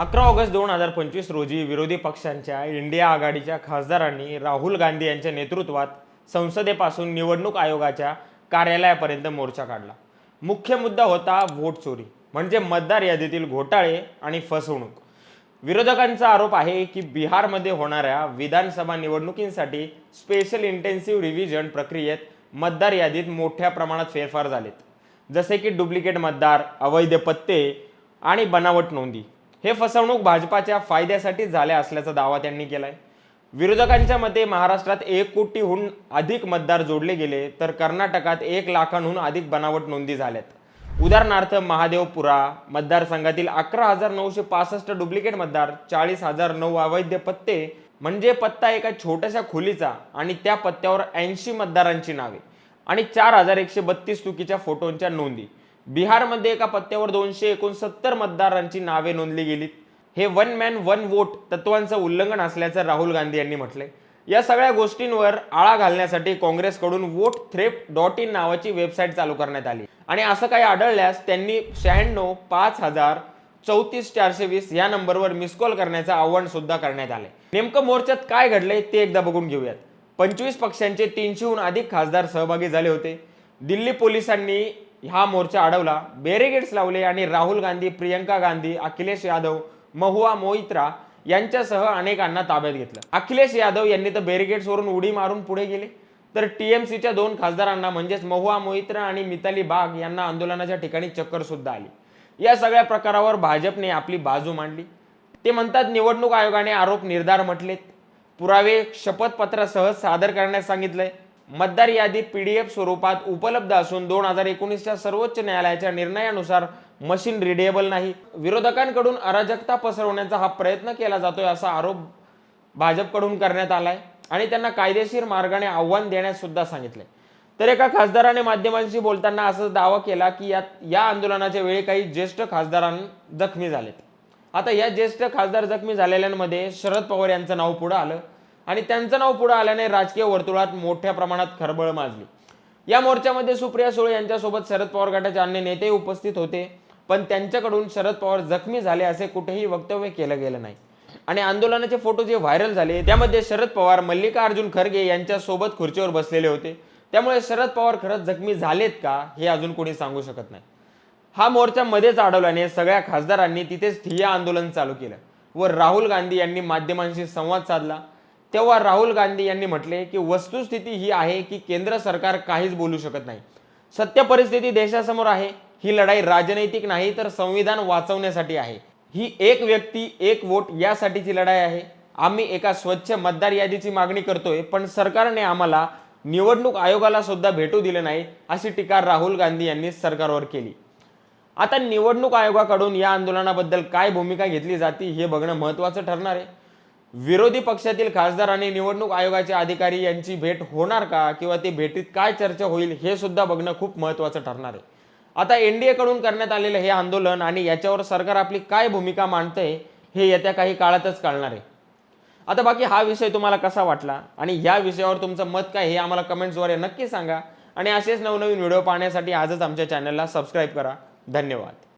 अकरा ऑगस्ट दोन हजार पंचवीस रोजी विरोधी पक्षांच्या इंडिया आघाडीच्या खासदारांनी राहुल गांधी यांच्या नेतृत्वात संसदेपासून निवडणूक आयोगाच्या कार्यालयापर्यंत मोर्चा काढला. मुख्य मुद्दा होता व्होट चोरी म्हणजे मतदार यादीतील घोटाळे आणि फसवणूक. विरोधकांचा आरोप आहे की बिहारमध्ये होणाऱ्या विधानसभा निवडणुकींसाठी स्पेशल इंटेन्सिव्ह रिव्हिजन प्रक्रियेत मतदार यादीत मोठ्या प्रमाणात फेरफार झालेत. जसे की डुप्लिकेट मतदार अवैध पत्ते आणि बनावट नोंदी. हे फसवणूक भाजपाच्या फायद्यासाठी झाल्या असल्याचा दावा त्यांनी केलाय. विरोधकांच्या मते महाराष्ट्रात एक कोटीहून अधिक मतदार जोडले गेले तर कर्नाटकात एक लाखांहून अधिक बनावट नोंदी झाल्यात. उदाहरणार्थ महादेवपुरा मतदारसंघातील अकरा हजार नऊशे पासष्ट डुप्लिकेट मतदार चाळीस हजार नऊ अवैध पत्ते म्हणजे पत्ता एका छोट्याशा खोलीचा आणि त्या पत्त्यावर ऐंशी मतदारांची नावे आणि चार हजार एकशे बत्तीस चुकीच्या फोटोंच्या नोंदी. बिहारमध्ये एका पत्त्यावर दोनशे एकोणसत्तर मतदारांची नावे नोंदली गेलीत. हे वन मॅन वन वोट तत्वांचं उल्लंघन असल्याचं राहुल गांधी यांनी म्हटलंय. या सगळ्या गोष्टींवर आळा घालण्यासाठी काँग्रेसकडून वोट थ्रेप डॉट इन नावाची वेबसाईट चालू करण्यात आली. आणि असं काही आढळल्यास त्यांनी शहाण्णव पाच हजार चौतीस चारशे वीस या नंबरवर मिस कॉल करण्याचं आव्हान सुद्धा करण्यात आलंय. नेमकं मोर्चात काय घडलंय ते एकदा बघून घेऊयात. पंचवीस पक्षांचे तीनशेहून अधिक खासदार सहभागी झाले होते. दिल्ली पोलिसांनी हा मोर्चा अडवला. बॅरिगेड्स लावले आणि राहुल गांधी प्रियंका गांधी अखिलेश यादव महुआ मोहित्रा यांच्यासह अनेकांना ताब्यात घेतलं. अखिलेश यादव यांनी तर बॅरिगेड्सवरून उडी मारून पुढे गेले. तर टीएमसीच्या दोन खासदारांना म्हणजेच महुआ मोहित्रा आणि मिताली बाग यांना आंदोलनाच्या ठिकाणी चक्कर सुद्धा आली. या सगळ्या प्रकारावर भाजपने आपली बाजू मांडली. ते म्हणतात निवडणूक आयोगाने आरोप निर्धार म्हटलेत. पुरावे शपथपत्रासह सादर करण्यास सांगितलंय. मतदार यादी पीडीएफ स्वरूपात उपलब्ध असून दोन हजार एकोणीसच्या सर्वोच्च न्यायालयाच्या निर्णयानुसार मशीन रिडेबल नाही. विरोधकांकडून अराजकता पसरवण्याचा हा प्रयत्न केला जातोय असा आरोप भाजपकडून करण्यात आलाय आणि त्यांना कायदेशीर मार्गाने आव्हान देण्यास सुद्धा सांगितलंय. तर एका खासदाराने माध्यमांशी बोलताना असं दावा केला की यात या आंदोलनाच्या वेळी काही ज्येष्ठ खासदारां जखमी झालेत. आता या ज्येष्ठ खासदार जखमी झालेल्यांमध्ये शरद पवार यांचं नाव पुढं आलं. आणि त्यांचं नाव पुढे आल्याने राजकीय वर्तुळात मोठ्या प्रमाणात खळबळ माजली. या मोर्चामध्ये सुप्रिया सुळे यांच्यासोबत शरद पवार गटाचे अन्य नेते उपस्थित होते. पण त्यांच्याकडून शरद पवार जखमी झाले असे कुठेही वक्तव्य केलं गेलं नाही. आणि आंदोलनाचे फोटो जे व्हायरल झाले त्यामध्ये शरद पवार मल्लिकार्जुन खरगे यांच्या सोबत खुर्चीवर बसलेले होते. त्यामुळे शरद पवार खरंच जखमी झालेत का हे अजून कोणी सांगू शकत नाही. हा मोर्चा मध्येच अडवल्याने सगळ्या खासदारांनी तिथेच ठिय्या आंदोलन चालू केलं व राहुल गांधी यांनी माध्यमांशी संवाद साधला. तेव्हा राहुल गांधी यांनी म्हटले की वस्तुस्थिती ही आहे की केंद्र सरकार काहीच बोलू शकत नाही. सत्य परिस्थिती देशासमोर आहे. ही लढाई राजनैतिक नाही तर संविधान वाचवण्यासाठी आहे. ही एक व्यक्ती एक वोट यासाठीची लढाई आहे. आम्ही एका स्वच्छ मतदार यादीची मागणी करतोय पण सरकारने आम्हाला निवडणूक आयोगाला सुद्धा भेटू दिले नाही अशी टीका राहुल गांधी यांनी सरकारवर केली. आता निवडणूक आयोगाकडून या आंदोलनाबद्दल काय भूमिका घेतली जाते हे बघणं महत्त्वाचं ठरणार आहे. विरोधी पक्षातील खासदार आणि निवडणूक आयोगाचे अधिकारी यांची भेट होणार का? किंवा ते भेटीत काय चर्चा होईल हे सुद्धा बघणं खूप महत्त्वाचं ठरणार आहे. आता एन डी कडून करण्यात आलेलं हे आंदोलन आणि याच्यावर सरकार आपली काय भूमिका मांडतंय हे येत्या काही काळातच कळणार आहे. आता बाकी हा विषय तुम्हाला कसा वाटला? आणि या विषयावर तुमचं मत काय हे आम्हाला कमेंट्सद्वारे नक्की सांगा. आणि असेच नवनवीन व्हिडिओ पाहण्यासाठी आजच आमच्या चॅनलला सबस्क्राईब करा. धन्यवाद.